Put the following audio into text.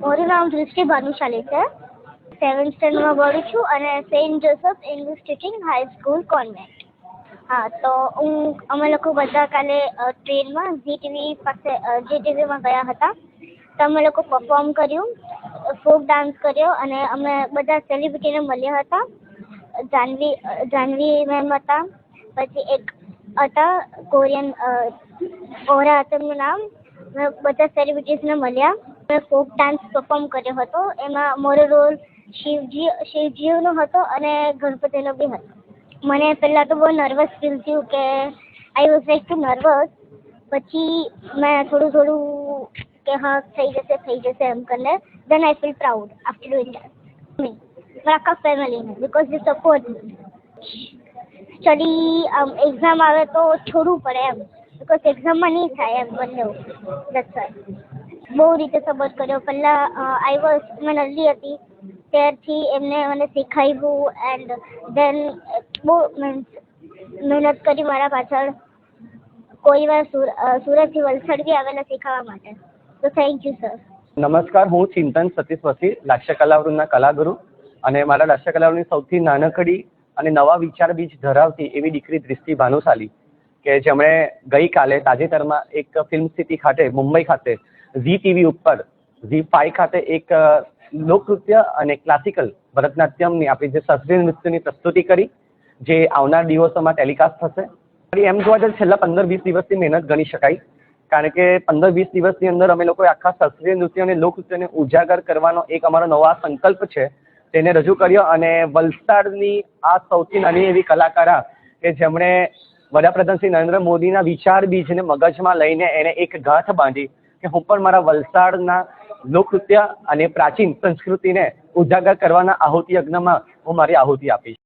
મારું નામ દૃષ્ટિ ભાનુશાલી છે. સેવન્થ સ્ટેન્ડમાં ભણું છું અને saint Joseph English teaching high school convent હા, તો હું, અમે લોકો બધા કાલે ટ્રેનમાં ઝી ટીવી પાસે જી ટીવીમાં ગયા હતા. તો અમે લોકો પરફોર્મ કર્યું ફોક ડાન્સ કર્યો અને અમે બધા સેલિબ્રિટીને મળ્યા હતા. જાનવી જાનવી મેમ હતા. પછી એક હતા, કોરિયન ઓરા હતા એમનું નામ. બધા સેલિબ્રિટીઝને મળ્યા. મેં ફોક ડાન્સ પરફોર્મ કર્યો હતો. એમાં મારો રોલ શિવજી, શિવજીનો હતો અને ગણપતિનો બી હતો. મને પહેલાં તો બહુ નર્વસ ફીલ થયું કે I was like too nervous પછી મેં થોડું થોડું કે હા, થઈ જશે થઈ જશે એમ કરીને then I feel proud after doing that me મારા આખા ફેમિલીને બિકોઝ યુ સપોર્ટ સ્ટડી આમ એક્ઝામ આવે તો છોડવું પડે એમ. બિકોઝ એક્ઝામમાં નહીં થાય એમ બંને દેટ્સ વાય બહુ રીતે સપોર્ટ કર્યો. પહેલાં આઈ વોઝ મેં નલ્લી હતી. ત્યારથી એમને મને શીખવ્યું એન્ડ ધેન બહુ મીન્સ, મહેનત કરી મારા પાછળ. કોઈ વાર સુરતથી વલસાડ બી આવેલા શીખવવા માટે. તો થેન્ક યુ સર નમસ્કાર, હું ચિંતન સતીશ વસી લાક્ષ્ય કલાવૃંદના કલાગુરુ. અને મારા લાક્ષ્ય કલાવૃંદની સૌથી નાનકડી અને નવા વિચાર બીજ ધરાવતી એવી દીકરી દૃષ્ટિ ભાનુશાલી, કે જેમણે ગઈકાલે તાજેતરમાં એક ફિલ્મ સિટી ખાતે, મુંબઈ ખાતે ઝી ટીવી ઉપર, ઝી ફાઈવ ખાતે એક લોકનૃત્ય અને ક્લાસિકલ ભરતનાટ્યમની આપણી જે શાસ્ત્રીય નૃત્યની પ્રસ્તુતિ કરી, જે આવનાર દિવસોમાં ટેલિકાસ્ટ થશે. એમ જોવા જઈએ છેલ્લા પંદર વીસ દિવસની મહેનત ગણી શકાય, કારણ કે પંદર વીસ દિવસની અંદર અમે લોકોએ આખા શાસ્ત્રીય નૃત્ય અને લોકનૃત્યને ઉજાગર કરવાનો એક અમારો નવો સંકલ્પ છે, તેને રજૂ કર્યો અને વલસાડની આ સૌથી નાની એવી કલાકારા કે જેમણે વડાપ્રધાન શ્રી નરેન્દ્ર મોદીના વિચાર બીજને મગજમાં લઈને એને એક ગાંઠ બાંધી કે હું પણ મારા વલસાડના લોકનૃત્ય અને પ્રાચીન સંસ્કૃતિને ઉજાગર કરવાના આહુતિ યજ્ઞમાં હું મારી આહુતિ આપીશ.